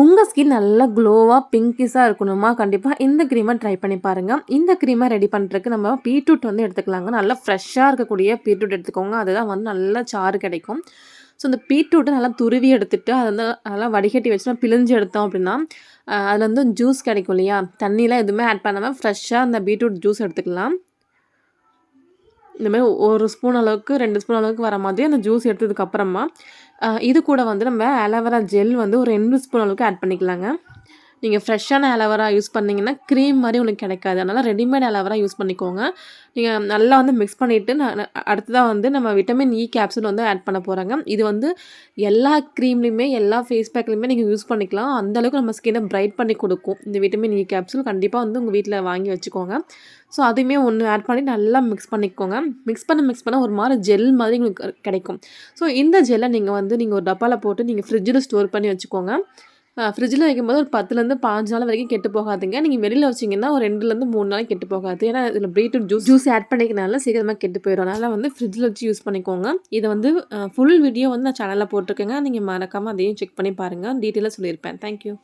உங்கள் ஸ்கின் நல்லா க்ளோவாக பிங்கிஸாக இருக்கணுமா? கண்டிப்பாக இந்த க்ரீமை ட்ரை பண்ணி பாருங்கள் இந்த க்ரீமை ரெடி பண்ணுறதுக்கு நம்ம பீட்ரூட் வந்து எடுத்துக்கலாங்க. நல்லா ஃப்ரெஷ்ஷாக இருக்கக்கூடிய பீட்ரூட் எடுத்துக்கோங்க. அதுதான் வந்து நல்லா சாறு கிடைக்கும். ஸோ இந்த பீட்ரூட்டை நல்லா துருவி எடுத்துட்டு அதை வந்து நல்லா வடிகட்டி வச்சு பிழிஞ்சு எடுத்தோம் அப்படின்னா அதில் வந்து ஜூஸ் கிடைக்கும் இல்லையா? தண்ணியெலாம் எதுவுமே ஆட் பண்ணாமல் ஃப்ரெஷ்ஷாக அந்த பீட்ரூட் ஜூஸ் எடுத்துக்கலாம். இந்தமாதிரி ஒரு ஸ்பூன் அளவுக்கு ரெண்டு ஸ்பூன் அளவுக்கு வர மாதிரி அந்த ஜூஸ் எடுத்ததுக்கப்புறமா இது கூட வந்து நம்ம அலோவேரா ஜெல் வந்து ஒரு ரெண்டு ஸ்பூன் அளவுக்கு ஆட் பண்ணிக்கலாங்க. நீங்கள் ஃப்ரெஷ்ஷான அலவரா யூஸ் பண்ணிங்கன்னா க்ரீம் மாதிரி உங்களுக்கு கிடைக்காது. அதனால் ரெடிமேட் அலவரா யூஸ் பண்ணிக்கோங்க. நீங்கள் நல்லா வந்து மிக்ஸ் பண்ணிவிட்டு நான் அடுத்ததாக வந்து நம்ம விட்டமின் இ கேப்சூல் வந்து ஆட் பண்ண போகிறாங்க இது வந்து எல்லா க்ரீம்லேயுமே எல்லா ஃபேஸ் பேக்லேயுமே நீங்கள் யூஸ் பண்ணிக்கலாம். அந்தளவுக்கு நம்ம ஸ்கின்னை பிரைட் பண்ணி கொடுக்கும். இந்த விட்டமின் இ கேப்சூல் கண்டிப்பாக வந்து உங்கள் வீட்டில் வாங்கி வச்சுக்கோங்க. ஸோ அதையுமே ஒன்று ஆட் பண்ணி நல்லா மிக்ஸ் பண்ணிக்கோங்க. மிக்ஸ் பண்ண மிக்ஸ் பண்ண ஒரு மாதிரி ஜெல் மாதிரி உங்களுக்கு கிடைக்கும். ஸோ இந்த ஜெல்லை நீங்கள் வந்து நீங்கள் ஒரு டப்பாவில் போட்டு நீங்கள் ஃப்ரிட்ஜில் ஸ்டோர் பண்ணி வச்சுக்கோங்க. ஃப்ரிட்ஜில் வைக்கும்போது ஒரு பத்துலேருந்து பாஞ்சு நாள் வரைக்கும் கெட்டு போகாதுங்க. நீங்கள் வெளியில் வச்சிங்கன்னா ஒரு ரெண்டுலேருந்து மூணு நாள் கெட்டு போகாது. ஏன்னா இதில் பீட்ரூட் ஜூஸ் ஜூஸ் ஆட் பண்ணிக்கனால சீக்கிரமாக கெட்டு போயிடும். அதனால் வந்து ஃப்ரிட்ஜில் வச்சு யூஸ் பண்ணிக்கோங்க. இதை வந்து ஃபுல் வீடியோ வந்து நான் சேனலில் போட்டிருக்கேங்க. நீங்கள் மறக்காமல் அதையும் செக் பண்ணி பாருங்கள் டீட்டெயிலாக சொல்லியிருப்பேன். தேங்க்யூ